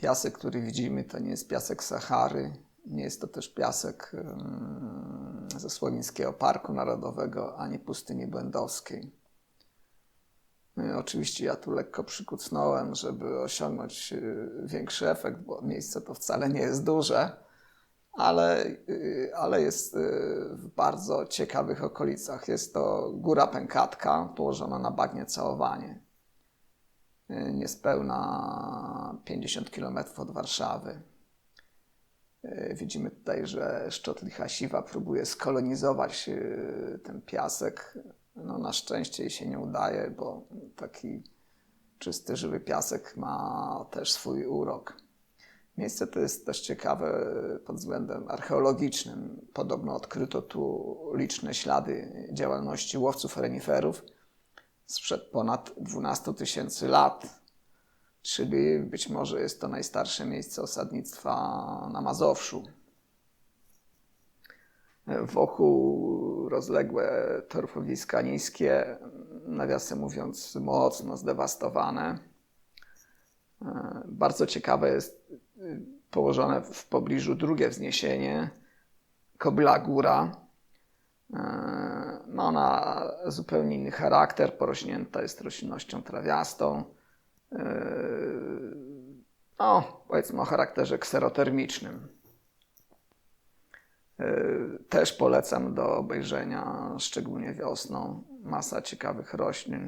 Piasek, który widzimy, to nie jest piasek Sahary, nie jest to też piasek ze Słowińskiego Parku Narodowego, ani pustyni błędowskiej. Y, Oczywiście ja tu lekko przykucnąłem, żeby osiągnąć y, większy efekt, bo miejsce to wcale nie jest duże, ale, y, ale jest y, w bardzo ciekawych okolicach. Jest to góra Pękatka, położona na bagnie Całowanie, niespełna 50 km od Warszawy. Y, Widzimy tutaj, że szczot licha siwa próbuje skolonizować y, ten piasek. No, na szczęście jej się nie udaje, bo taki czysty, żywy piasek ma też swój urok. Miejsce to jest też ciekawe pod względem archeologicznym. Podobno odkryto tu liczne ślady działalności łowców reniferów sprzed ponad 12 tysięcy lat. Czyli być może jest to najstarsze miejsce osadnictwa na Mazowszu. Wokół rozległe torfowiska niskie, nawiasem mówiąc, mocno zdewastowane. Bardzo ciekawe jest y, położone w pobliżu drugie wzniesienie, Kobyla Góra. Ma ona zupełnie inny charakter, porośnięta jest roślinnością trawiastą. E, No, powiedzmy o charakterze kserotermicznym. E, Też polecam do obejrzenia, szczególnie wiosną. Masa ciekawych roślin.